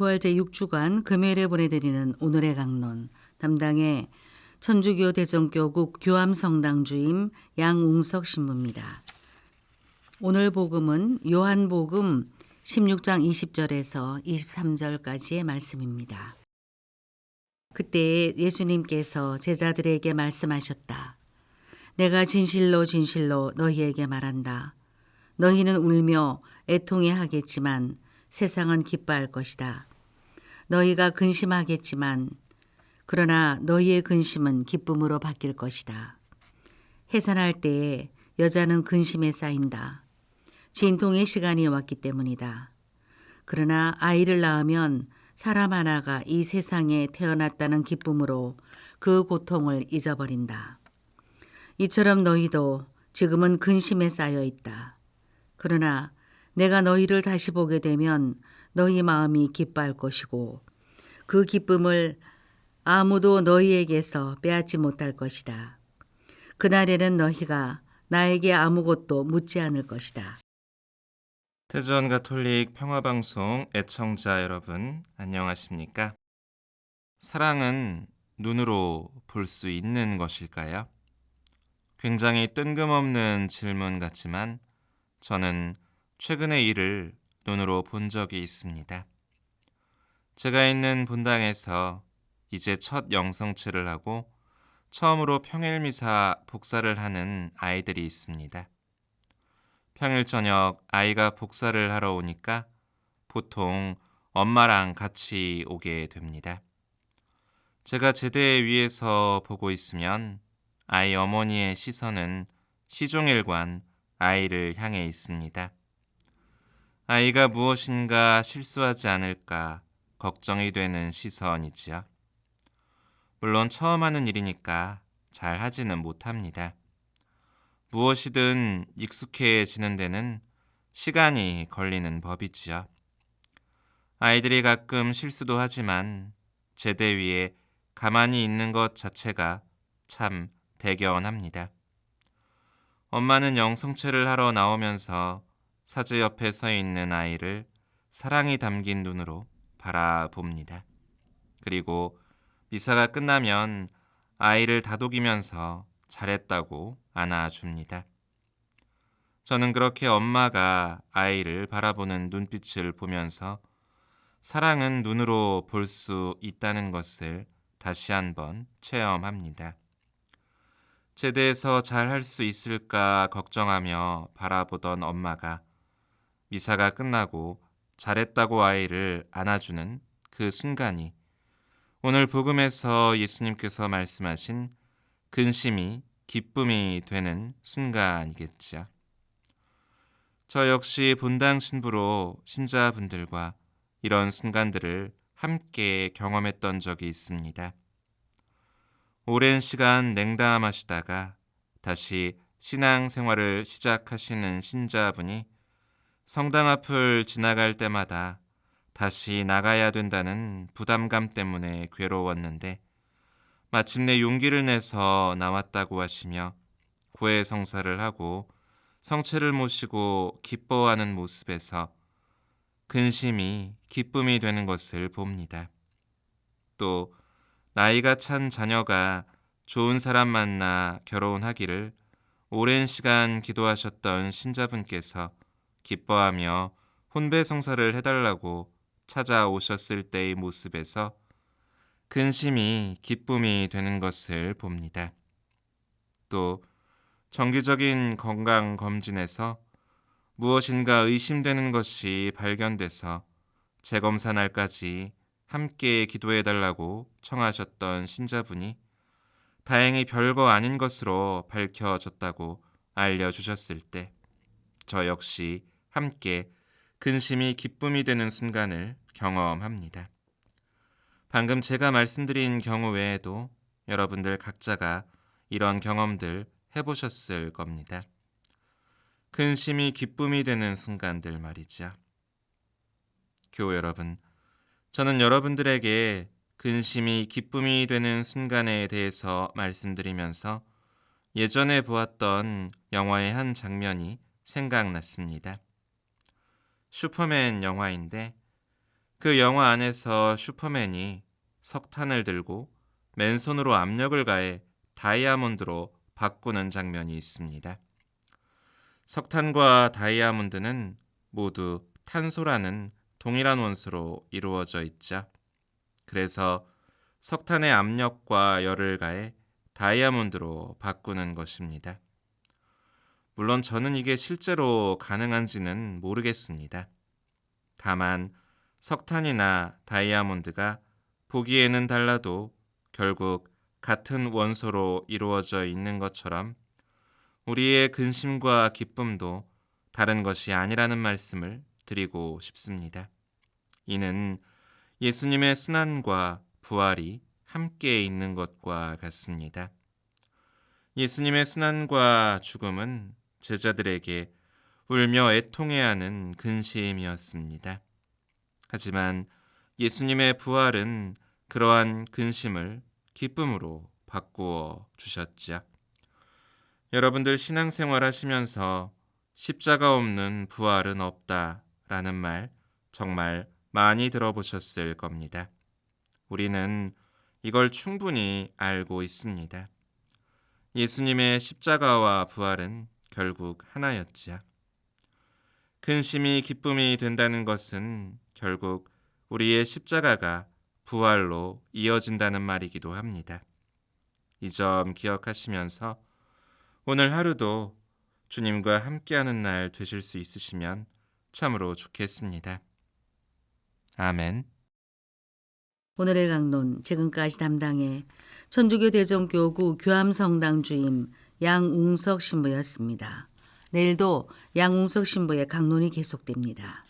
부활 제6주간 금요일에 보내드리는 오늘의 강론 담당의 천주교 대전교국 교암성당 주임 양웅석 신부입니다. 오늘 복음은 요한복음 16장 20절에서 23절까지의 말씀입니다. 그때 예수님께서 제자들에게 말씀하셨다. 내가 진실로 진실로 너희에게 말한다. 너희는 울며 애통해 하겠지만 세상은 기뻐할 것이다. 너희가 근심하겠지만 그러나 너희의 근심은 기쁨으로 바뀔 것이다. 해산할 때에 여자는 근심에 쌓인다. 진통의 시간이 왔기 때문이다. 그러나 아이를 낳으면 사람 하나가 이 세상에 태어났다는 기쁨으로 그 고통을 잊어버린다. 이처럼 너희도 지금은 근심에 쌓여 있다. 그러나 내가 너희를 다시 보게 되면 너희 마음이 기뻐할 것이고 그 기쁨을 아무도 너희에게서 빼앗지 못할 것이다. 그날에는 너희가 나에게 아무것도 묻지 않을 것이다. 태전 가톨릭 평화방송 애청자 여러분 안녕하십니까? 사랑은 눈으로 볼 수 있는 것일까요? 굉장히 뜬금없는 질문 같지만 저는 최근의 일을 눈으로 본 적이 있습니다. 제가 있는 본당에서 이제 첫 영성체를 하고 처음으로 평일 미사 복사를 하는 아이들이 있습니다. 평일 저녁 아이가 복사를 하러 오니까 보통 엄마랑 같이 오게 됩니다. 제가 제대 위에서 보고 있으면 아이 어머니의 시선은 시종일관 아이를 향해 있습니다. 아이가 무엇인가 실수하지 않을까 걱정이 되는 시선이지요. 물론 처음 하는 일이니까 잘 하지는 못합니다. 무엇이든 익숙해지는 데는 시간이 걸리는 법이지요. 아이들이 가끔 실수도 하지만 제대 위에 가만히 있는 것 자체가 참 대견합니다. 엄마는 영성체를 하러 나오면서 사제 옆에 서 있는 아이를 사랑이 담긴 눈으로 바라봅니다. 그리고 미사가 끝나면 아이를 다독이면서 잘했다고 안아줍니다. 저는 그렇게 엄마가 아이를 바라보는 눈빛을 보면서 사랑은 눈으로 볼 수 있다는 것을 다시 한번 체험합니다. 제대해서 잘 할 수 있을까 걱정하며 바라보던 엄마가 미사가 끝나고 잘했다고 아이를 안아주는 그 순간이 오늘 복음에서 예수님께서 말씀하신 근심이 기쁨이 되는 순간이겠죠. 저 역시 본당 신부로 신자분들과 이런 순간들을 함께 경험했던 적이 있습니다. 오랜 시간 냉담하시다가 다시 신앙 생활을 시작하시는 신자분이 성당 앞을 지나갈 때마다 다시 나가야 된다는 부담감 때문에 괴로웠는데 마침내 용기를 내서 나왔다고 하시며 고해 성사를 하고 성체를 모시고 기뻐하는 모습에서 근심이 기쁨이 되는 것을 봅니다. 또 나이가 찬 자녀가 좋은 사람 만나 결혼하기를 오랜 시간 기도하셨던 신자분께서 기뻐하며 혼배 성사를 해달라고 찾아오셨을 때의 모습에서 근심이 기쁨이 되는 것을 봅니다. 또 정기적인 건강 검진에서 무엇인가 의심되는 것이 발견돼서 재검사 날까지 함께 기도해 달라고 청하셨던 신자분이 다행히 별거 아닌 것으로 밝혀졌다고 알려주셨을 때 저 역시 함께 근심이 기쁨이 되는 순간을 경험합니다. 방금 제가 말씀드린 경우 외에도 여러분들 각자가 이런 경험들 해보셨을 겁니다. 근심이 기쁨이 되는 순간들 말이죠. 교우 여러분, 저는 여러분들에게 근심이 기쁨이 되는 순간에 대해서 말씀드리면서 예전에 보았던 영화의 한 장면이 생각났습니다. 슈퍼맨 영화인데 그 영화 안에서 슈퍼맨이 석탄을 들고 맨손으로 압력을 가해 다이아몬드로 바꾸는 장면이 있습니다. 석탄과 다이아몬드는 모두 탄소라는 동일한 원소로 이루어져 있죠. 그래서 석탄의 압력과 열을 가해 다이아몬드로 바꾸는 것입니다. 물론 저는 이게 실제로 가능한지는 모르겠습니다. 다만 석탄이나 다이아몬드가 보기에는 달라도 결국 같은 원소로 이루어져 있는 것처럼 우리의 근심과 기쁨도 다른 것이 아니라는 말씀을 드리고 싶습니다. 이는 예수님의 순환과 부활이 함께 있는 것과 같습니다. 예수님의 순환과 죽음은 제자들에게 울며 애통해야 하는 근심이었습니다. 하지만 예수님의 부활은 그러한 근심을 기쁨으로 바꾸어 주셨지요. 여러분들 신앙생활 하시면서 십자가 없는 부활은 없다라는 말 정말 많이 들어보셨을 겁니다. 우리는 이걸 충분히 알고 있습니다. 예수님의 십자가와 부활은 결국 하나였지요. 근심이 기쁨이 된다는 것은 결국 우리의 십자가가 부활로 이어진다는 말이기도 합니다. 이 점 기억하시면서 오늘 하루도 주님과 함께하는 날 되실 수 있으시면 참으로 좋겠습니다. 아멘. 오늘의 강론 지금까지 담당해 천주교 대전교구 교암성당 주임 양웅석 신부였습니다. 내일도 양웅석 신부의 강론이 계속됩니다.